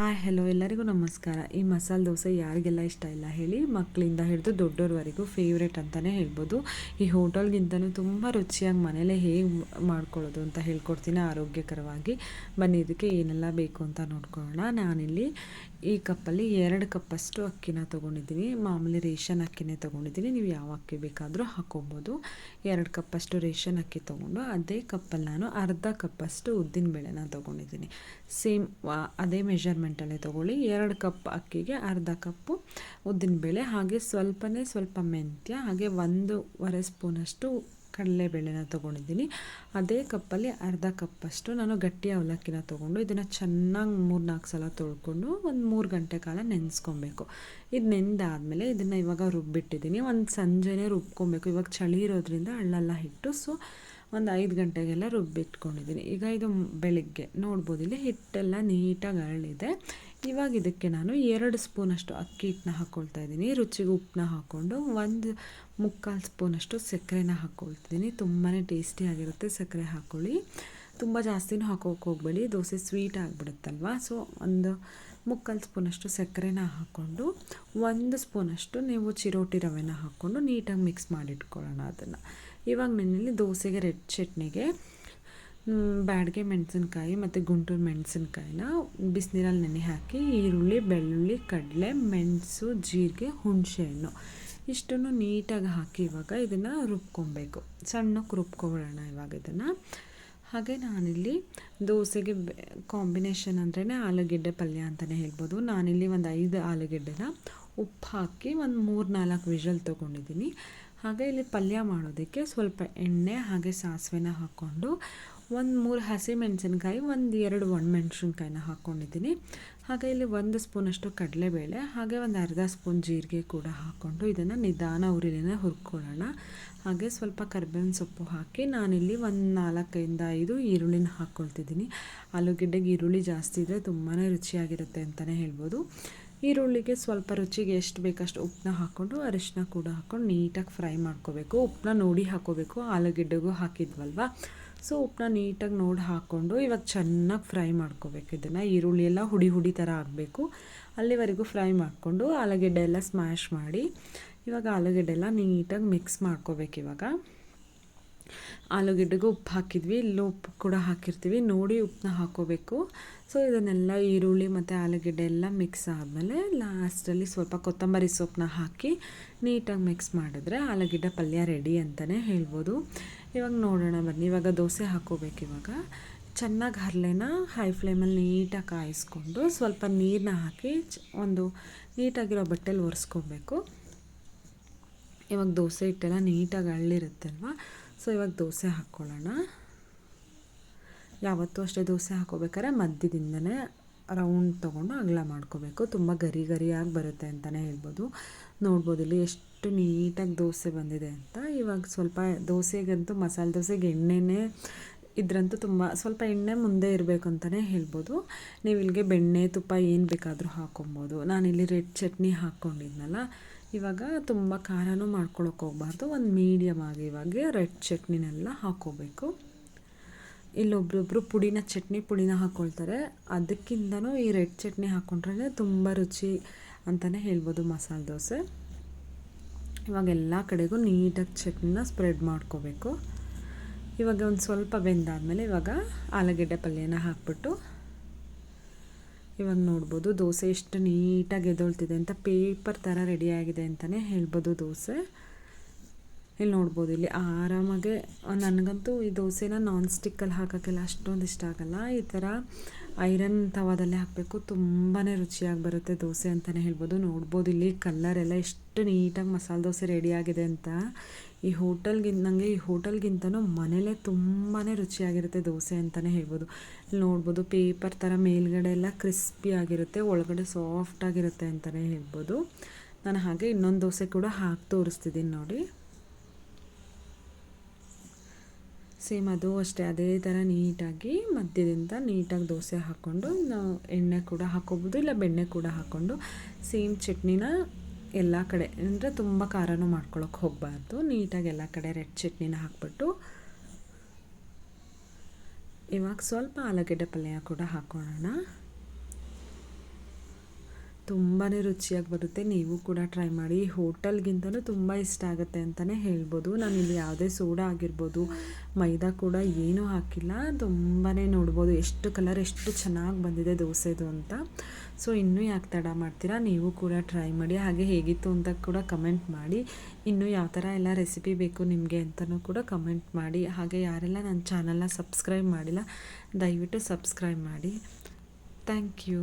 Hi hello ಎಲ್ಲರಿಗೂ ನಮಸ್ಕಾರ. ಈ ಮಸಾಲೆ ದೋಸೆ ಯಾರಿಗೆಲ್ಲ ಇಷ್ಟ ಇಲ್ಲ ಹೇಳಿ ಮಕ್ಕಳಿಂದ ಹಿಡಿದು ದೊಡ್ಡೋರ್ವರೆಗೂ ಫೇವ್ರೇಟ್ ಅಂತಲೇ ಹೇಳ್ಬೋದು. ಈ ಹೋಟೆಲ್ಗಿಂತನೂ ತುಂಬ ರುಚಿಯಾಗಿ ಮನೇಲೇ ಹೇಗೆ ಮಾಡ್ಕೊಳ್ಳೋದು ಅಂತ ಹೇಳ್ಕೊಡ್ತೀನಿ ಆರೋಗ್ಯಕರವಾಗಿ. ಬನ್ನಿ, ಇದಕ್ಕೆ ಏನೆಲ್ಲ ಬೇಕು ಅಂತ ನೋಡ್ಕೊಳ್ಳೋಣ. ನಾನಿಲ್ಲಿ ಈ ಕಪ್ಪಲ್ಲಿ ಎರಡು ಕಪ್ಪಷ್ಟು ಅಕ್ಕಿನ ತೊಗೊಂಡಿದ್ದೀನಿ ಮಾಮೂಲಿ ರೇಷನ್ ಅಕ್ಕಿನೇ ತೊಗೊಂಡಿದ್ದೀನಿ ನೀವು ಯಾವ ಅಕ್ಕಿ ಬೇಕಾದರೂ ಹಾಕ್ಕೊಬೋದು ಎರಡು ಕಪ್ಪಷ್ಟು ರೇಷನ್ ಅಕ್ಕಿ ತೊಗೊಂಡು, ಅದೇ ಕಪ್ಪಲ್ಲಿ ನಾನು ಅರ್ಧ ಕಪ್ಪಷ್ಟು ಉದ್ದಿನ ಬೇಳೆನ ತೊಗೊಂಡಿದ್ದೀನಿ. ಸೇಮ್ ಅದೇ ಮೆಷರ್ಮೆಂಟಲ್ಲೇ ತೊಗೊಳ್ಳಿ. ಎರಡು ಕಪ್ ಅಕ್ಕಿಗೆ ಅರ್ಧ ಕಪ್ಪು ಉದ್ದಿನಬೇಳೆ ಹಾಗೆ ಸ್ವಲ್ಪನೇ ಸ್ವಲ್ಪ ಮೆಂತ್ಯ, ಹಾಗೆ ಒಂದೂವರೆ ಸ್ಪೂನಷ್ಟು ಕಡಲೆಬೇಳೆನ ತೊಗೊಂಡಿದ್ದೀನಿ. ಅದೇ ಕಪ್ಪಲ್ಲಿ ಅರ್ಧ ಕಪ್ಪಷ್ಟು ನಾನು ಗಟ್ಟಿ ಅವಲಕ್ಕಿನ ತೊಗೊಂಡು ಇದನ್ನು ಚೆನ್ನಾಗಿ ಮೂರು ನಾಲ್ಕು ಸಲ ತೊಳ್ಕೊಂಡು ಒಂದು ಮೂರು ಗಂಟೆ ಕಾಲ ನೆನೆಸ್ಕೊಬೇಕು. ಇದು ನೆಂದಾದಮೇಲೆ ಇದನ್ನು ಇವಾಗ ರುಬ್ಬಿಟ್ಟಿದ್ದೀನಿ. ಒಂದು ಸಂಜೆನೆ ರುಬ್ಕೊಬೇಕು. ಇವಾಗ ಚಳಿ ಇರೋದ್ರಿಂದ ಹಳ್ಳೆಲ್ಲ ಹಿಟ್ಟು ಸೊ ಒಂದು ಐದು ಗಂಟೆಗೆಲ್ಲ ರುಬ್ಬಿಟ್ಕೊಂಡಿದ್ದೀನಿ. ಈಗ ಇದು ಬೆಳಿಗ್ಗೆ ನೋಡ್ಬೋದು, ಇಲ್ಲಿ ಹಿಟ್ಟೆಲ್ಲ ನೀಟಾಗಿ ಅರಳಿದೆ. ಇವಾಗ ಇದಕ್ಕೆ ನಾನು ಎರಡು ಸ್ಪೂನಷ್ಟು ಅಕ್ಕಿ ಹಿಟ್ಟನ್ನ ಹಾಕ್ಕೊಳ್ತಾ ಇದ್ದೀನಿ. ರುಚಿಗೆ ಉಪ್ಪನ್ನ ಹಾಕ್ಕೊಂಡು ಒಂದು ಮುಕ್ಕಾಲು ಸ್ಪೂನಷ್ಟು ಸಕ್ಕರೆನ ಹಾಕ್ಕೊಳ್ತಿದ್ದೀನಿ ತುಂಬಾ ಟೇಸ್ಟಿಯಾಗಿರುತ್ತೆ ಸಕ್ಕರೆ ಹಾಕ್ಕೊಳ್ಳಿ ತುಂಬ ಜಾಸ್ತಿನೂ ಹಾಕೋಕೆ ಹೋಗಬೇಡಿ. ದೋಸೆ ಸ್ವೀಟ್ ಆಗಿಬಿಡುತ್ತಲ್ವ? ಸೊ, ಒಂದು ಮುಕ್ಕಾಲು ಸ್ಪೂನಷ್ಟು ಸಕ್ಕರೆನ ಹಾಕ್ಕೊಂಡು ಒಂದು ಸ್ಪೂನಷ್ಟು ನೀವು ಚಿರೋಟಿ ರವೆನ ಹಾಕ್ಕೊಂಡು ನೀಟಾಗಿ ಮಿಕ್ಸ್ ಮಾಡಿಟ್ಕೊಳ್ಳೋಣ ಅದನ್ನು. ಇವಾಗ ನನ್ನಲ್ಲಿ ದೋಸೆಗೆ ರೆಡ್ ಚಟ್ನಿಗೆ ಬ್ಯಾಡಿಗೆ ಮೆಣಸಿನ್ಕಾಯಿ ಮತ್ತು ಗುಂಟೂರು ಮೆಣಸಿನ್ಕಾಯಿನ ಬಿಸಿನೀರಲ್ಲಿ ನೆನೆ ಹಾಕಿ ಈರುಳ್ಳಿ, ಬೆಳ್ಳುಳ್ಳಿ, ಕಡಲೆ, ಮೆಣಸು, ಜೀರಿಗೆ ಹುಣಸೆಹಣ್ಣು ಇಷ್ಟನ್ನು ನೀಟಾಗಿ ಹಾಕಿ ಇವಾಗ ಇದನ್ನು ರುಬ್ಕೊಬೇಕು. ಸಣ್ಣಕ್ಕೆ ರುಬ್ಕೊಬಿಡೋಣ ಇವಾಗ ಇದನ್ನು. ಹಾಗೆ ನಾನಿಲ್ಲಿ ದೋಸೆಗೆ ಕಾಂಬಿನೇಷನ್ ಅಂದ್ರೇ ಆಲೂಗೆಡ್ಡೆ ಪಲ್ಯ ಅಂತಲೇ ಹೇಳ್ಬೋದು. ನಾನಿಲ್ಲಿ ಒಂದು ಐದು ಆಲೂಗೆಡ್ಡೆನ ಉಪ್ಪು ಹಾಕಿ ಒಂದು ಮೂರು ನಾಲ್ಕು ವಿಷಲ್ ತೊಗೊಂಡಿದ್ದೀನಿ. ಹಾಗೆ ಇಲ್ಲಿ ಪಲ್ಯ ಮಾಡೋದಕ್ಕೆ ಸ್ವಲ್ಪ ಎಣ್ಣೆ ಹಾಗೆ ಸಾಸಿವೆನ ಹಾಕ್ಕೊಂಡು ಒಂದು ಮೂರು ಹಸಿ ಮೆಣಸಿನ್ಕಾಯಿ, ಒಂದು ಎರಡು ಒಣಮೆಣ್ಸಿನ್ಕಾಯಿನ ಹಾಕ್ಕೊಂಡಿದ್ದೀನಿ ಹಾಗೆ ಇಲ್ಲಿ ಒಂದು ಸ್ಪೂನಷ್ಟು ಕಡಲೆಬೇಳೆ, ಹಾಗೆ ಒಂದು ಅರ್ಧ ಸ್ಪೂನ್ ಜೀರಿಗೆ ಕೂಡ ಹಾಕ್ಕೊಂಡು ಇದನ್ನು ನಿಧಾನ ಉರಿಲಿನ ಹುರ್ಕೊಳ್ಳೋಣ. ಹಾಗೆ ಸ್ವಲ್ಪ ಕರ್ಬೇವಿನ ಸೊಪ್ಪು ಹಾಕಿ ನಾನಿಲ್ಲಿ ಒಂದು ನಾಲ್ಕೈಯಿಂದ ಐದು ಈರುಳ್ಳಿನ ಹಾಕ್ಕೊಳ್ತಿದ್ದೀನಿ ಆಲೂಗೆಡ್ಡೆಗೆ ಈರುಳ್ಳಿ ಜಾಸ್ತಿ ಇದ್ದರೆ ತುಂಬಾ ರುಚಿಯಾಗಿರುತ್ತೆ ಅಂತಲೇ ಹೇಳ್ಬೋದು. ಈರುಳ್ಳಿಗೆ ಸ್ವಲ್ಪ ರುಚಿಗೆ ಎಷ್ಟು ಬೇಕಷ್ಟು ಉಪ್ಪನ್ನ ಹಾಕ್ಕೊಂಡು ಅರಿಶಿನ ಕೂಡ ಹಾಕ್ಕೊಂಡು ನೀಟಾಗಿ ಫ್ರೈ ಮಾಡ್ಕೋಬೇಕು. ಉಪ್ಪನ್ನ ನೋಡಿ ಹಾಕೋಬೇಕು. ಆಲೂಗೆಡ್ಡೆಗೂ ಹಾಕಿದ್ವಲ್ವ? ಸೊ ಉಪ್ಪನ್ನ ನೀಟಾಗಿ ನೋಡಿ ಹಾಕ್ಕೊಂಡು ಇವಾಗ ಚೆನ್ನಾಗಿ ಫ್ರೈ ಮಾಡ್ಕೋಬೇಕು ಇದನ್ನು. ಈರುಳ್ಳಿ ಎಲ್ಲ ಹುಡಿ ಹುಡಿ ಥರ ಆಗಬೇಕು. ಅಲ್ಲಿವರೆಗೂ ಫ್ರೈ ಮಾಡಿಕೊಂಡು ಆಲೂಗೆಡ್ಡೆ ಎಲ್ಲ ಸ್ಮ್ಯಾಶ್ ಮಾಡಿ ಇವಾಗ ಆಲೂಗೆಡ್ಡೆ ಎಲ್ಲ ನೀಟಾಗಿ ಮಿಕ್ಸ್ ಮಾಡ್ಕೋಬೇಕು ಇವಾಗ. ಆಲೂಗೆಡ್ಡೆಗೂ ಉಪ್ಪು ಹಾಕಿದ್ವಿ, ಇಲ್ಲೂ ಉಪ್ಪು ಕೂಡ ಹಾಕಿರ್ತೀವಿ. ನೋಡಿ ಉಪ್ಪನ್ನ ಹಾಕೋಬೇಕು. ಸೊ ಇದನ್ನೆಲ್ಲ ಈರುಳ್ಳಿ ಮತ್ತು ಆಲೂಗೆಡ್ಡೆ ಎಲ್ಲ ಮಿಕ್ಸ್ ಆದಮೇಲೆ ಲಾಸ್ಟಲ್ಲಿ ಸ್ವಲ್ಪ ಕೊತ್ತಂಬರಿ ಸೊಪ್ಪನ್ನ ಹಾಕಿ ನೀಟಾಗಿ ಮಿಕ್ಸ್ ಮಾಡಿದ್ರೆ ಆಲೂಗೆಡ್ಡೆ ಪಲ್ಯ ರೆಡಿ ಅಂತಲೇ ಹೇಳ್ಬೋದು. ಇವಾಗ ನೋಡೋಣ ಬನ್ನಿ. ಇವಾಗ ದೋಸೆ ಹಾಕೋಬೇಕು ಇವಾಗ. ಚೆನ್ನಾಗಿ ಹರಳೆನ ಹೈ ಫ್ಲೇಮಲ್ಲಿ ನೀಟಾಗಿ ಕಾಯಿಸ್ಕೊಂಡು ಸ್ವಲ್ಪ ನೀರನ್ನ ಹಾಕಿ ಒಂದು ನೀಟಾಗಿರೋ ಬಟ್ಟೆಲಿ ಒರೆಸ್ಕೊಬೇಕು. ಇವಾಗ ದೋಸೆ ಹಿಟ್ಟೆಲ್ಲ ನೀಟಾಗಿ ಅಳ್ಳಿರುತ್ತಲ್ವ? ಸೊ ಇವಾಗ ದೋಸೆ ಹಾಕ್ಕೊಳ್ಳೋಣ. ಯಾವತ್ತೂ ಅಷ್ಟೇ ದೋಸೆ ಹಾಕೋಬೇಕಾದ್ರೆ ಮಧ್ಯದಿಂದನೇ ರೌಂಡ್ ತೊಗೊಂಡು ಅಗಲ ಮಾಡ್ಕೋಬೇಕು. ತುಂಬ ಗರಿ ಗರಿಯಾಗಿ ಬರುತ್ತೆ ಅಂತಲೇ ಹೇಳ್ಬೋದು. ನೋಡ್ಬೋದು ಇಲ್ಲಿ ಎಷ್ಟು ನೀಟಾಗಿ ದೋಸೆ ಬಂದಿದೆ ಅಂತ. ಇವಾಗ ಸ್ವಲ್ಪ ದೋಸೆಗಂತೂ ಮಸಾಲೆ ದೋಸೆಗೆ ಎಣ್ಣೆನೇ ಇದ್ರಂತೂ ತುಂಬ ಸ್ವಲ್ಪ ಎಣ್ಣೆ ಮುಂದೆ ಇರಬೇಕು ಅಂತಲೇ ಹೇಳ್ಬೋದು. ನೀವು ಇಲ್ಲಿಗೆ ಬೆಣ್ಣೆ ತುಪ್ಪ ಏನು ಬೇಕಾದರೂ ಹಾಕ್ಕೊಬೋದು. ನಾನಿಲ್ಲಿ ರೆಡ್ ಚಟ್ನಿ ಹಾಕ್ಕೊಂಡಿದ್ನಲ್ಲ ಇವಾಗ ತುಂಬ ಖಾರನೂ ಮಾಡ್ಕೊಳಕ್ಕೆ ಹೋಗ್ಬಾರ್ದು. ಒಂದು ಮೀಡಿಯಮ್ ಆಗಿ ಇವಾಗ ರೆಡ್ ಚಟ್ನಿನೆಲ್ಲ ಹಾಕ್ಕೋಬೇಕು ಇಲ್ಲೊಬ್ರೊಬ್ಬರು ಪುಡಿನ ಚಟ್ನಿ ಪುಡಿನ ಹಾಕ್ಕೊಳ್ತಾರೆ ಅದಕ್ಕಿಂತನೂ ಈ ರೆಡ್ ಚಟ್ನಿ ಹಾಕ್ಕೊಂಡ್ರೆ ತುಂಬ ರುಚಿ ಅಂತಲೇ ಹೇಳ್ಬೋದು ಮಸಾಲೆ ದೋಸೆ. ಇವಾಗ ಎಲ್ಲ ಕಡೆಗೂ ನೀಟಾಗಿ ಚಟ್ನಿನ ಸ್ಪ್ರೆಡ್ ಮಾಡ್ಕೋಬೇಕು. ಇವಾಗ ಒಂದು ಸ್ವಲ್ಪ ಬೆಂದಾದಮೇಲೆ ಇವಾಗ ಆಲೂಗಡ್ಡೆ ಪಲ್ಯನ ಹಾಕ್ಬಿಟ್ಟು ಇವಾಗ ನೋಡ್ಬೋದು, ದೋಸೆ ಎಷ್ಟು ನೀಟಾಗಿ ಎದೊಳ್ತಿದೆ ಅಂತ ಪೇಪರ್ ಥರ ರೆಡಿಯಾಗಿದೆ ಅಂತಲೇ ಹೇಳ್ಬೋದು ದೋಸೆ. ಇಲ್ಲಿ ನೋಡ್ಬೋದು, ಇಲ್ಲಿ ಆರಾಮಾಗೆ ನನಗಂತೂ ಈ ದೋಸೆನ ನಾನ್ ಸ್ಟಿಕ್ಕಲ್ಲಿ ಹಾಕೋಕ್ಕೆಲ್ಲ ಅಷ್ಟೊಂದು ಇಷ್ಟ ಆಗಲ್ಲ. ಈ ಥರ ಐರನ್ ತವಾದಲ್ಲೇ ಹಾಕಬೇಕು. ತುಂಬಾ ರುಚಿಯಾಗಿ ಬರುತ್ತೆ ದೋಸೆ ಅಂತಲೇ ಹೇಳ್ಬೋದು. ನೋಡ್ಬೋದು ಇಲ್ಲಿ ಕಲ್ಲರೆಲ್ಲ ಎಷ್ಟು ನೀಟಾಗಿ ಮಸಾಲೆ ದೋಸೆ ರೆಡಿಯಾಗಿದೆ ಅಂತ. ಈ ಹೋಟೆಲ್ಗಿಂತ ನನಗೆ ಈ ಹೋಟೆಲ್ಗಿಂತನೂ ಮನೇಲೇ ತುಂಬಾ ರುಚಿಯಾಗಿರುತ್ತೆ ದೋಸೆ ಅಂತಲೇ ಹೇಳ್ಬೋದು. ಇಲ್ಲಿ ನೋಡ್ಬೋದು ಪೇಪರ್ ಥರ ಮೇಲ್ಗಡೆ ಎಲ್ಲ ಕ್ರಿಸ್ಪಿ ಆಗಿರುತ್ತೆ, ಒಳಗಡೆ ಸಾಫ್ಟಾಗಿರುತ್ತೆ ಅಂತಲೇ ಹೇಳ್ಬೋದು. ನಾನು ಹಾಗೆ ಇನ್ನೊಂದು ದೋಸೆ ಕೂಡ ಹಾಕಿ ತೋರಿಸ್ತಿದ್ದೀನಿ ನೋಡಿ. ಸೇಮ್ ಅದು, ಅಷ್ಟೇ ಅದೇ ಥರ ನೀಟಾಗಿ ಮಧ್ಯದಿಂದ ನೀಟಾಗಿ ದೋಸೆ ಹಾಕ್ಕೊಂಡು ನಾವು ಎಣ್ಣೆ ಕೂಡ ಹಾಕೋಬೋದು ಇಲ್ಲ ಬೆಣ್ಣೆ ಕೂಡ ಹಾಕ್ಕೊಂಡು ಸೇಮ್ ಚಟ್ನಿನ ಎಲ್ಲ ಕಡೆ, ಅಂದರೆ ತುಂಬ ಖಾರನೂ ಮಾಡ್ಕೊಳಕ್ಕೆ ಹೋಗಬಾರ್ದು. ನೀಟಾಗಿ ಎಲ್ಲ ಕಡೆ ರೆಡ್ ಚಟ್ನಿನ ಹಾಕ್ಬಿಟ್ಟು ಇವಾಗ ಸ್ವಲ್ಪ ಆಲೂಗಡ್ಡೆ ಪಲ್ಯ ಕೂಡ ಹಾಕ್ಕೊಳ್ಳೋಣ. ತುಂಬಾ ರುಚಿಯಾಗಿ ಬರುತ್ತೆ. ನೀವು ಕೂಡ ಟ್ರೈ ಮಾಡಿ. ಹೋಟೆಲ್ಗಿಂತಲೂ ತುಂಬ ಇಷ್ಟ ಆಗುತ್ತೆ ಅಂತಲೇ ಹೇಳ್ಬೋದು. ನಾನಿಲ್ಲಿ ಯಾವುದೇ ಸೋಡಾ ಆಗಿರ್ಬೋದು, ಮೈದಾ ಕೂಡ ಏನೂ ಹಾಕಿಲ್ಲ. ತುಂಬಾ ನೋಡ್ಬೋದು ಎಷ್ಟು ಕಲರ್ ಎಷ್ಟು ಚೆನ್ನಾಗಿ ಬಂದಿದೆ ದೋಸೆದು ಅಂತ. ಸೊ ಇನ್ನೂ ಯಾಕೆ ತಡ ಮಾಡ್ತೀರಾ? ನೀವು ಕೂಡ ಟ್ರೈ ಮಾಡಿ. ಹಾಗೆ ಹೇಗಿತ್ತು ಅಂತ ಕೂಡ ಕಮೆಂಟ್ ಮಾಡಿ. ಇನ್ನೂ ಯಾವ ಥರ ಎಲ್ಲ ರೆಸಿಪಿ ಬೇಕು ನಿಮಗೆ ಅಂತಲೂ ಕೂಡ ಕಮೆಂಟ್ ಮಾಡಿ. ಹಾಗೆ ಯಾರೆಲ್ಲ ನನ್ನ ಚಾನಲ್ನ ಸಬ್ಸ್ಕ್ರೈಬ್ ಮಾಡಿಲ್ಲ, ದಯವಿಟ್ಟು ಸಬ್ಸ್ಕ್ರೈಬ್ ಮಾಡಿ. Thank you